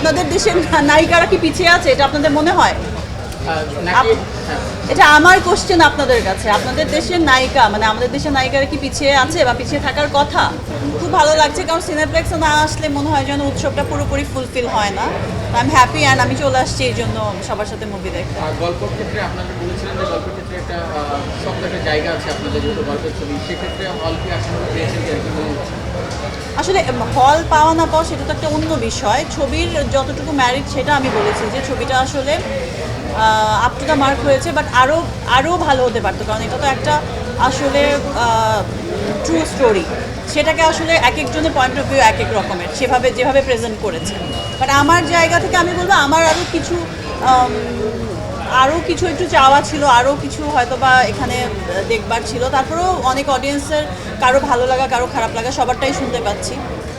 আপনাদের দেশের নায়িকারা কি পিছিয়ে আছে? এটা আপনাদের মনে হয়। এটা আমার কোশ্চেন আপনাদের কাছে। আপনাদের দেশের নায়িকা মানে আমাদের দেশের নায়িকারা কি পিছিয়ে আছে বা পিছিয়ে থাকার কথা? খুব ভালো লাগছে কারণ সিনেপ্লেক্সে না আসলে মনে হয় যেন উৎসবটা পুরোপুরি ফুলফিল হয় না। আই এম হ্যাপি অ্যান্ড আমি চলে আসছি এই জন্য সবার সাথে মুভি দেখতে। গল্পের ক্ষেত্রে আপনারা বলেছিলেন যে গল্পের ক্ষেত্রে একটা শক্ত একটা জায়গা আছে আপনাদের যেহেতু গল্পের ছবি। সেক্ষেত্রে আসলে পেয়েছেন আসলে হল পাওয়া না পাওয়া সেটা তো একটা অন্য বিষয়। ছবির যতটুকু ম্যারিট সেটা আমি বলেছি যে ছবিটা আসলে আপ টু দ্য মার্ক হয়েছে বাট আরও আরও ভালো হতে পারতো, কারণ এটা তো একটা আসলে ট্রু স্টোরি সেটাকে আসলে এক একজনের পয়েন্ট অফ ভিউ এক এক রকমের, সেভাবে, যেভাবে প্রেজেন্ট করেছে। বাট আমার জায়গা থেকে আমি বলব, আমার আরও কিছু আরও কিছু একটু চাওয়া ছিল আরও কিছু হয়তো বা এখানে দেখবার ছিল। তারপরেও অনেক অডিয়েন্সের কারও ভালো লাগা, কারও খারাপ লাগা সবারটাই শুনতে পাচ্ছি।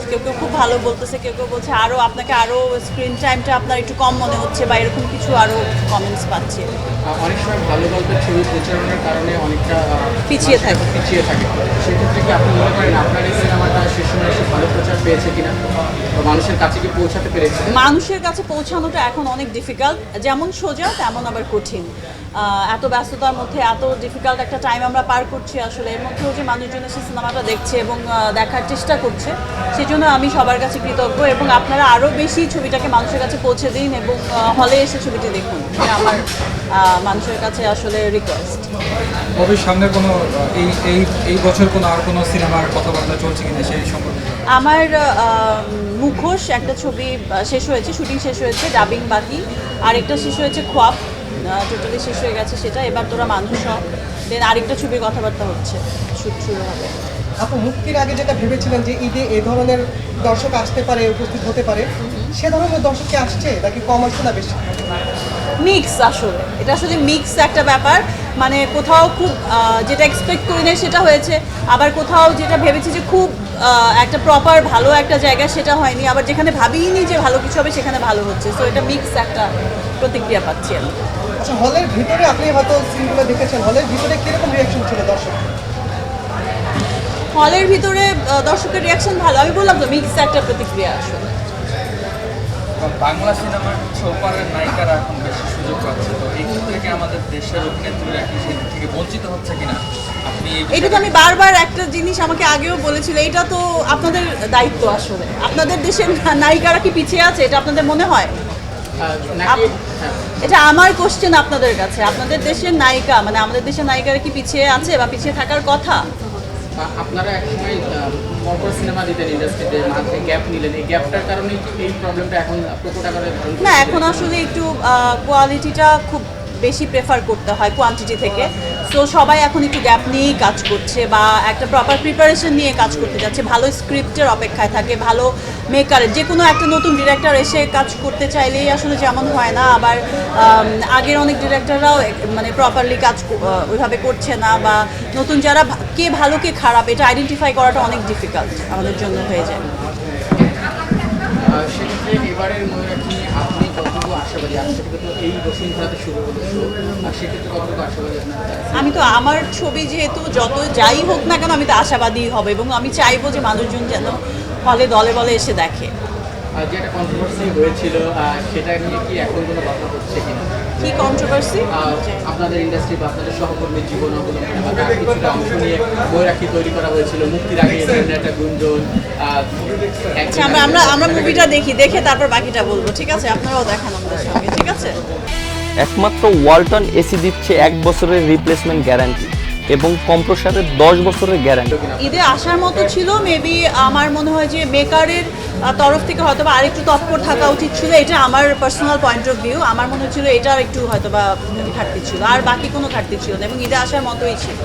কেউ কেউ খুব ভালো বলতেছে, কেউ কেউ বলছে আরও আপনাকে আরও স্ক্রিন টাইমটা আপনার একটু কম মনে হচ্ছে বা এরকম কিছু আরও কমেন্টস পাচ্ছি। অনেক সময় ভালো গল্পের ছবি প্রচারণের কারণে অনেকটা পিছিয়ে মানুষের থাকে। পিছিয়ে থাকে। সেক্ষেত্রে কি আপনি মনে করেন আপনার এই সিনেমাটা শেষ সময় এসে ভালো প্রচার পেয়েছে কিনা? মানুষের কাছে কি পৌঁছাতে পেরেছে? মানুষের কাছে পৌঁছানোটা এখন অনেক ডিফিকাল্ট যেমন সোজা তেমন আবার কঠিন। এত ব্যস্ততার মধ্যে এত ডিফিকাল্ট একটা টাইম আমরা পার করছি আসলে। এর মধ্যেও যে মানুষজন এসে সিনেমাটা দেখছে এবং দেখার চেষ্টা করছে সেই জন্য আমি সবার কাছে কৃতজ্ঞ এবং আপনারা আরও বেশি ছবিটাকে মানুষের কাছে পৌঁছে দিন এবং হলে এসে ছবিটি দেখুন। আমার মানুষের কাছে আসলে রিকোয়েস্ট সামনে কোনো এই এই এই বছর কোনো আর কোনো সিনেমার কথাবার্তা চলছে কিনা সেই সম্পর্কে আমার মুখোশ একটা ছবি শেষ হয়েছে শুটিং শেষ হয়েছে ডাবিং বাকি। আরেকটা শেষ হয়েছে খোয়াব টোটালি শেষ হয়ে গেছে সেটা। এবার তোরা মানুষ দেন আরেকটা ছবির কথাবার্তা হচ্ছে শুট শুরু হবে। আপু মুক্তির আগে যেটা ভেবেছিলেন যে ঈদে এ ধরনের দর্শক আসতে পারে উপস্থিত হতে পারে সে ধরনের দর্শক কি আসছে নাকি কম আসছে না বেশি? মিক্স আসলে। এটা আসলে মিক্স একটা ব্যাপার। মানে কোথাও খুব যেটা এক্সপেক্ট করি না সেটা হয়েছে। আবার কোথাও যেটা ভেবেছি যে খুব একটা প্রপার ভালো একটা জায়গা সেটা হয়নি। আবার যেখানে ভাবিনি যে ভালো কিছু হবে সেখানে ভালো হচ্ছে। সো এটা মিক্স একটা প্রতিক্রিয়া পাচ্ছি আমি। আচ্ছা হলের ভিতরে আপনি হয়তো সিনগুলো দেখেছেন। হলের ভিতরে কীরকম রিয়াকশন ছিল দর্শক? হলের ভিতরে দর্শকের রিয়াকশন ভালো। আমি বললাম তো মিক্স একটা প্রতিক্রিয়া আসলে। বাংলা সিনেমার হচ্ছে ওপারের নায়িকারা এখন বেশি সুযোগ পাচ্ছে। তো এই ক্ষেত্রে কি আমাদের দেশের অভিনেত্রীরা কি সেদিক থেকে বঞ্চিত হচ্ছে কিনা? আপনি এটা তো আমি বারবার একটা জিনিস আমাকে আগেও বলেছিল এটা তো আপনাদের দায়িত্ব আসলে। আপনাদের দেশের নায়িকারা কি পিছিয়ে আছে এটা আপনাদের মনে হয়? এটা আমার কোশ্চেন আপনাদের কাছে। আপনাদের দেশের নায়িকা মানে আমাদের দেশের নায়িকারা কি পিছিয়ে আছে বা পিছিয়ে থাকার কথা? আপনারা একসময় পরপর সিনেমা দিতেন ইন্ডাস্ট্রিতে মাঝে গ্যাপ নিলেন এই গ্যাপটার কারণে এই প্রবলেমটা এখন প্রকট আকারে না, এখন আসলে একটু কোয়ালিটিটা খুব বেশি প্রেফার করতে হয় কোয়ান্টিটি থেকে। সো সবাই এখন একটু গ্যাপ নিয়েই কাজ করছে বা একটা প্রপার প্রিপারেশন নিয়ে কাজ করতে যাচ্ছে। ভালো স্ক্রিপ্টের অপেক্ষায় থাকে, ভালো মেকারের যে কোনো একটা নতুন ডিরেক্টর এসে কাজ করতে চাইলেই আসলে যেমন হয় না, আবার আগের অনেক ডিরেক্টররাও মানে প্রপারলি কাজ ওইভাবে করছে না বা নতুন যারা কে ভালো কে খারাপ, এটা আইডেন্টিফাই করাটা অনেক ডিফিকাল্ট আমাদের জন্য হয়ে যায়। আশাবাদী আজকে থেকে তো এই বসুন্ধরাতে শুরু হলো আর সেক্ষেত্রে কতটুকু আশাবাদী আমি তো আমার ছবি যেহেতু যত যাই হোক না কেন আমি তো আশাবাদী হবে এবং আমি চাইব যে মানুষজন যেন ফলে দলে বলে এসে দেখে। আর যে একটা কন্ট্রোভার্সি হয়েছিল সেটা নিয়ে কি এখন কোনো কথা হচ্ছে কিনা? কি কন্ট্রোভার্সি আপনাদের ইন্ডাস্ট্রি বা আপনাদের সহকর্মীর জীবন কিছুটা অংশ নিয়ে ময়ূরাক্ষী তৈরি করা হয়েছিল। মুক্তির আগে একটা গুঞ্জন আচ্ছা আমরা আমরা আমরা মুভিটা দেখি দেখে তারপর বাকিটা বলব ঠিক আছে? আপনারাও দেখান আমাদের সঙ্গে ঠিক আছে? একমাত্র ওয়ালটন এসি দিচ্ছে এক বছরের রিপ্লেসমেন্ট গ্যারান্টি এবং কম্প্রসারের দশ বছরের গ্যারান্টি। ঈদে আসার মতো ছিল মেবি আমার মনে হয় যে মেকারের তরফ থেকে হয়তো বা আরেকটু তৎপর থাকা উচিত ছিল, এটা আমার পার্সোনাল পয়েন্ট অফ ভিউ আমার মনে হচ্ছিল এটা একটু হয়তো বা ঘাটতি ছিল, আর বাকি কোনো ঘাটতি ছিল না, এবং ঈদে আসার মতোই ছিল।